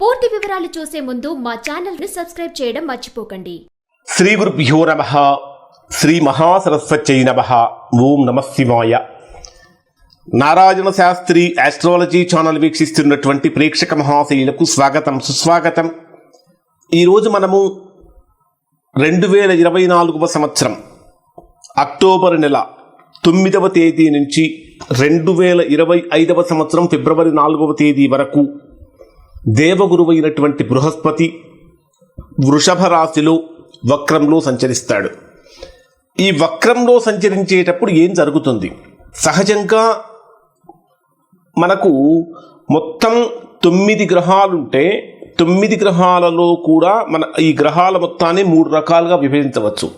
పూర్తి వివరాలు చూసే ముందు మా ఛానల్ని సబ్స్క్రైబ్ చేయడం మర్చిపోకండి. శ్రీ గురుభ్యో నమ. శ్రీ మహాసరస్వత్యై నమ. ఓం నమ శివాయ. నారాయణ శాస్త్రి ఆస్ట్రాలజీ ఛానల్ వీక్షిస్తున్నటువంటి ప్రేక్షక మహాశయులకు స్వాగతం సుస్వాగతం. ఈరోజు మనము రెండు వేల ఇరవై నాలుగవ సంవత్సరం అక్టోబర్ నెల తొమ్మిదవ తేదీ నుంచి రెండు వేల ఇరవై ఐదవ సంవత్సరం ఫిబ్రవరి నాలుగవ తేదీ వరకు దేవగురువైనటువంటి బృహస్పతి వృషభ రాశిలో వక్రంలో సంచరిస్తాడు. ఈ వక్రంలో సంచరించేటప్పుడు ఏం జరుగుతుంది? సహజంగా మనకు మొత్తం తొమ్మిది గ్రహాలుంటే తొమ్మిది గ్రహాలలో కూడా మన ఈ గ్రహాల మొత్తాన్ని మూడు రకాలుగా విభజించవచ్చు.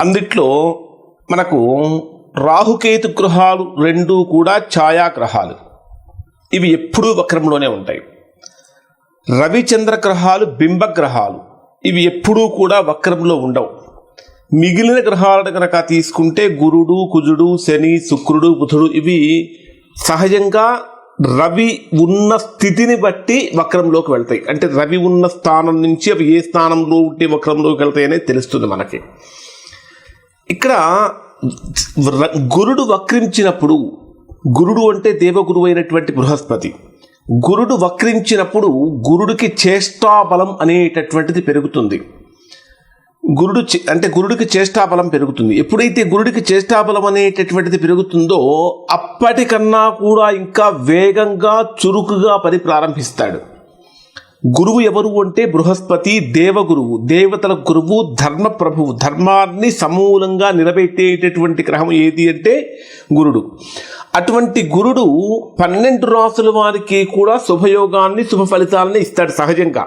అందుట్లో మనకు రాహుకేతు గ్రహాలు రెండు కూడా ఛాయాగ్రహాలు. ఇవి ఎప్పుడూ వక్రంలోనే ఉంటాయి. రవిచంద్ర గ్రహాలు బింబగ్రహాలు. ఇవి ఎప్పుడూ కూడా వక్రంలో ఉండవు. మిగిలిన గ్రహాలను కనుక తీసుకుంటే గురుడు కుజుడు శని శుక్రుడు బుధుడు ఇవి సహజంగా రవి ఉన్న స్థితిని బట్టి వక్రంలోకి వెళ్తాయి. అంటే రవి ఉన్న స్థానం నుంచి అవి ఏ స్థానంలో ఉంటే వక్రంలోకి వెళ్తాయి అనేది తెలుస్తుంది మనకి. ఇక్కడ గురుడు వక్రించినప్పుడు గురుడు అంటే దేవగురువు అయినటువంటి బృహస్పతి. గురుడు వక్రించినప్పుడు గురుడికి చేష్టాబలం అనేటటువంటిది పెరుగుతుంది. గురుడు చే- అంటే గురుడికి చేష్టాబలం పెరుగుతుంది. ఎప్పుడైతే గురుడికి చేష్టాబలం అనేటటువంటిది పెరుగుతుందో అప్పటికన్నా కూడా ఇంకా వేగంగా చురుకుగా పని ప్రారంభిస్తాడు. గురువు ఎవరు అంటే బృహస్పతి దేవగురువు. దేవతల గురువు ధర్మ ప్రభువు ధర్మాన్ని సమూలంగా నిలబెట్టేటటువంటి గ్రహం ఏది అంటే గురుడు. అటువంటి గురుడు పన్నెండు రాసుల వారికి కూడా శుభయోగాన్ని శుభ ఫలితాలని ఇస్తాడు సహజంగా.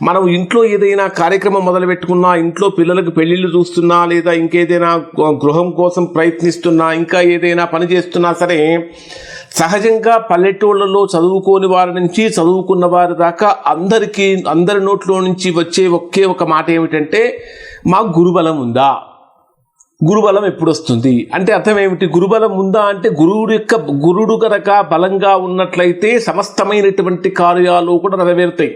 మనం ఇంట్లో ఏదైనా కార్యక్రమం మొదలు పెట్టుకున్నా ఇంట్లో పిల్లలకు పెళ్ళిళ్ళు చూస్తున్నా లేదా ఇంకేదైనా గృహం కోసం ప్రయత్నిస్తున్నా ఇంకా ఏదైనా పని చేస్తున్నా సరే సహజంగా పల్లెటూళ్ళలో చదువుకోని వారి నుంచి చదువుకున్న వారి దాకా అందరికీ అందరి నోట్లో నుంచి వచ్చే ఒకే ఒక మాట ఏమిటంటే మాకు గురుబలం ఉందా? గురుబలం ఎప్పుడు వస్తుంది అంటే అర్థం ఏమిటి గురుబలం ఉందా అంటే గురువుడు యొక్క గురుడు గనక బలంగా ఉన్నట్లయితే సమస్తమైనటువంటి కార్యాలు కూడా నెరవేరుతాయి.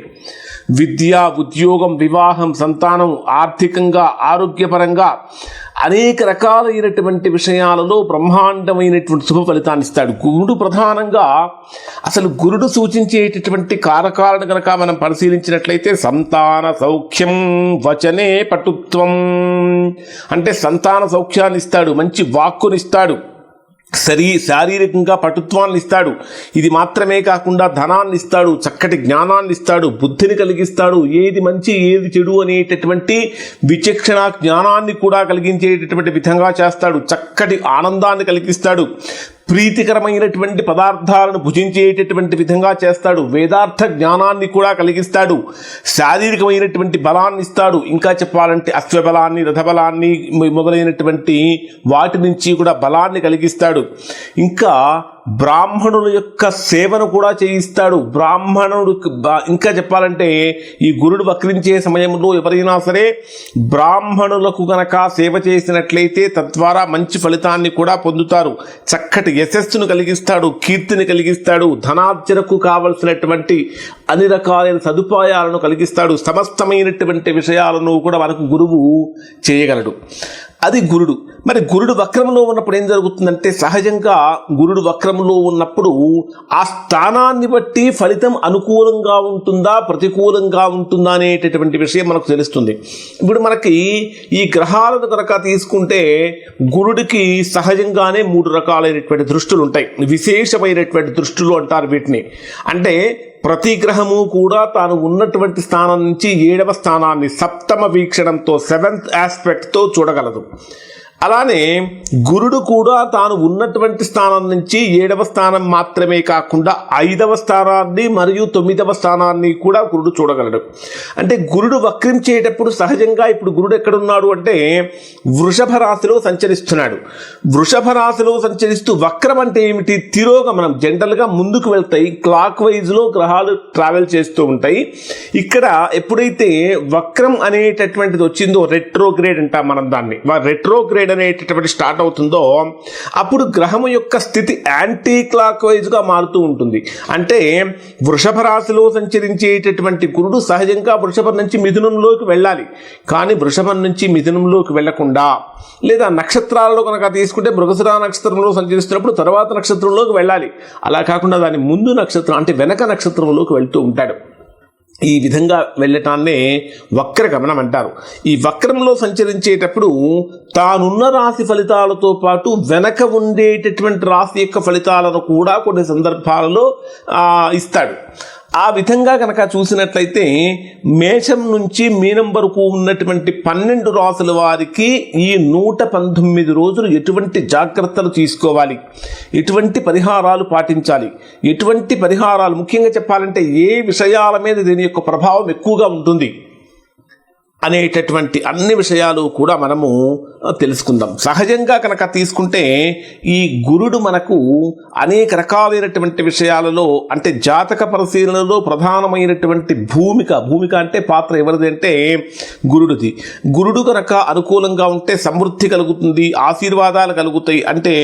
విద్య ఉద్యోగం వివాహం సంతానం ఆర్థికంగా ఆరోగ్యపరంగా అనేక రకాలైనటువంటి విషయాలలో బ్రహ్మాండమైనటువంటి శుభ ఫలితాన్ని ఇస్తాడు. గురుడు ప్రధానంగా అసలు గురుడు సూచించేటటువంటి కారకాలను కనుక మనం పరిశీలించినట్లయితే సంతాన సౌఖ్యం వచనే పటుత్వం. అంటే సంతాన సౌఖ్యాన్ని ఇస్తాడు మంచి వాక్కునిస్తాడు. శరీ శారీరకంగా పటుత్వాన్ని ఇస్తాడు ఇది మాత్రమే కాకుండా ధనాన్ని ఇస్తాడు చక్కటి జ్ఞానాన్ని ఇస్తాడు బుద్ధిని కలిగిస్తాడు. ఏది మంచి ఏది చెడు అనేటటువంటి విచక్షణ జ్ఞానాన్ని కూడా కలిగించేటటువంటి విధంగా చేస్తాడు. చక్కటి ఆనందాన్ని కలిగిస్తాడు. ప్రీతికరమైనటువంటి పదార్థాలను భుజించేటటువంటి విధంగా చేస్తాడు. వేదార్థ జ్ఞానాన్ని కూడా కలిగిస్తాడు. శారీరకమైనటువంటి బలాన్ని ఇస్తాడు. ఇంకా చెప్పాలంటే అశ్వబలాన్ని రథబలాన్ని మొదలైనటువంటి వాటి నుంచి కూడా బలాన్ని కలిగిస్తాడు. ఇంకా బ్రాహ్మణుల యొక్క సేవను కూడా చేయిస్తాడు. బ్రాహ్మణుడు ఇంకా చెప్పాలంటే ఈ గురుడు వక్రించే సమయంలో ఎవరైనా సరే బ్రాహ్మణులకు గనక సేవ చేసినట్లయితే తద్వారా మంచి ఫలితాన్ని కూడా పొందుతారు. చక్కటి యశస్సును కలిగిస్తాడు కీర్తిని కలిగిస్తాడు ధనార్జనకు కావలసినటువంటి అన్ని రకాలైన సదుపాయాలను కలిగిస్తాడు. సమస్తమైనటువంటి విషయాలను కూడా మనకు గురువు చేయగలడు. అది గురుడు. మరి గురుడు వక్రంలో ఉన్నప్పుడు ఏం జరుగుతుందంటే సహజంగా గురుడు వక్రంలో ఉన్నప్పుడు ఆ స్థానాన్ని బట్టి ఫలితం అనుకూలంగా ఉంటుందా ప్రతికూలంగా ఉంటుందా అనేటటువంటి విషయం మనకు తెలుస్తుంది. ఇప్పుడు మనకి ఈ గ్రహాలను కనుక తీసుకుంటే గురుడికి సహజంగానే మూడు రకాలైనటువంటి దృష్టులు ఉంటాయి విశేషమైనటువంటి దృష్టులు అంటారు వీటిని. అంటే ప్రతి గ్రహము కూడా తాను ఉన్నటువంటి స్థానం నుంచి ఏడవ స్థానాన్ని సప్తమ వీక్షణంతో సెవెంత్ ఆస్పెక్ట్తో చూడగలదు. అలానే గురుడు కూడా తాను ఉన్నటువంటి స్థానం నుంచి ఏడవ స్థానం మాత్రమే కాకుండా ఐదవ స్థానాన్ని మరియు తొమ్మిదవ స్థానాన్ని కూడా గురుడు చూడగలడు. అంటే గురుడు వక్రించేటప్పుడు సహజంగా ఇప్పుడు గురుడు ఎక్కడున్నాడు అంటే వృషభ రాశిలో సంచరిస్తున్నాడు. వృషభ రాశిలో సంచరిస్తూ వక్రం అంటే ఏమిటి? తిరోగమనం. జనరల్గా ముందుకు వెళ్తాయి. క్లాక్ వైజ్లో గ్రహాలు ట్రావెల్ చేస్తూ ఉంటాయి. ఇక్కడ ఎప్పుడైతే వక్రం అనేటటువంటిది వచ్చిందో రెట్రోగ్రేడ్ అంటాం మనం దాన్ని. రెట్రోగ్రేడ్ అనేటటువంటి స్టార్ట్ అవుతుందో అప్పుడు గ్రహం యొక్క స్థితి యాంటీ క్లాక్ వైజ్గా మారుతూ ఉంటుంది. అంటే వృషభ రాశిలో సంచరించేటటువంటి గురుడు సహజంగా వృషభం నుంచి మిథునంలోకి వెళ్ళాలి. కానీ వృషభం నుంచి మిథునంలోకి వెళ్ళకుండా లేదా నక్షత్రాలలో కనుక తీసుకుంటే మృగసుర నక్షత్రంలో సంచరిస్తున్నప్పుడు తర్వాత నక్షత్రంలోకి వెళ్ళాలి. అలా కాకుండా దాని ముందు నక్షత్రం అంటే వెనక నక్షత్రంలోకి వెళ్తూ ఉంటాడు. ఈ విధంగా వెళ్ళటాన్నే వక్ర గమనం అంటారు. ఈ వక్రంలో సంచరించేటప్పుడు తానున్న రాశి ఫలితాలతో పాటు వెనక ఉండేటటువంటి రాశి యొక్క ఫలితాలను కూడా కొన్ని సందర్భాలలో ఇస్తాడు. ఆ విధంగా కనుక చూసినట్లయితే మేషం నుంచి మీనం వరకు ఉన్నటువంటి పన్నెండు రాసుల వారికి ఈ నూట పంతొమ్మిది రోజులు ఎటువంటి జాగ్రత్తలు తీసుకోవాలి? ఎటువంటి పరిహారాలు పాటించాలి? ఎటువంటి పరిహారాలు? ముఖ్యంగా చెప్పాలంటే ఏ విషయాల మీద దీని యొక్క ప్రభావం ఎక్కువగా ఉంటుంది? అనేటటువంటి అన్ని విషయాలు కూడా మనము తెలుసుకుందాం. సహజంగా కనుక తీసుకుంటే ఈ గురుడు మనకు అనేక రకాలైనటువంటి విషయాలలో అంటే జాతక పరిశీలనలో ప్రధానమైనటువంటి భూమిక భూమిక అంటే పాత్ర ఎవరిది అంటే గురుడిది. గురుడు కనుక అనుకూలంగా ఉంటే సమృద్ధి కలుగుతుంది ఆశీర్వాదాలు కలుగుతాయి అంటే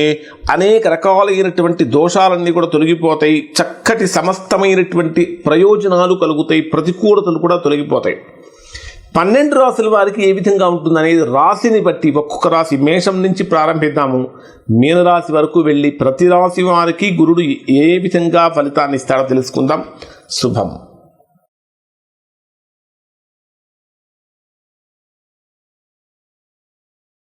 అనేక రకాలైనటువంటి దోషాలన్నీ కూడా తొలగిపోతాయి చక్కటి సమస్తమైనటువంటి ప్రయోజనాలు కలుగుతాయి ప్రతికూలతలు కూడా తొలగిపోతాయి. పన్నెండు రాసుల వారికి ఏ విధంగా ఉంటుందనేది రాశిని బట్టి ఒక్కొక్క రాశి మేషం నుంచి ప్రారంభిద్దాము. మీనరాశి వరకు వెళ్ళి ప్రతి రాశి వారికి గురుడు ఏ విధంగా ఫలితాన్ని ఇస్తాడో తెలుసుకుందాం. శుభం.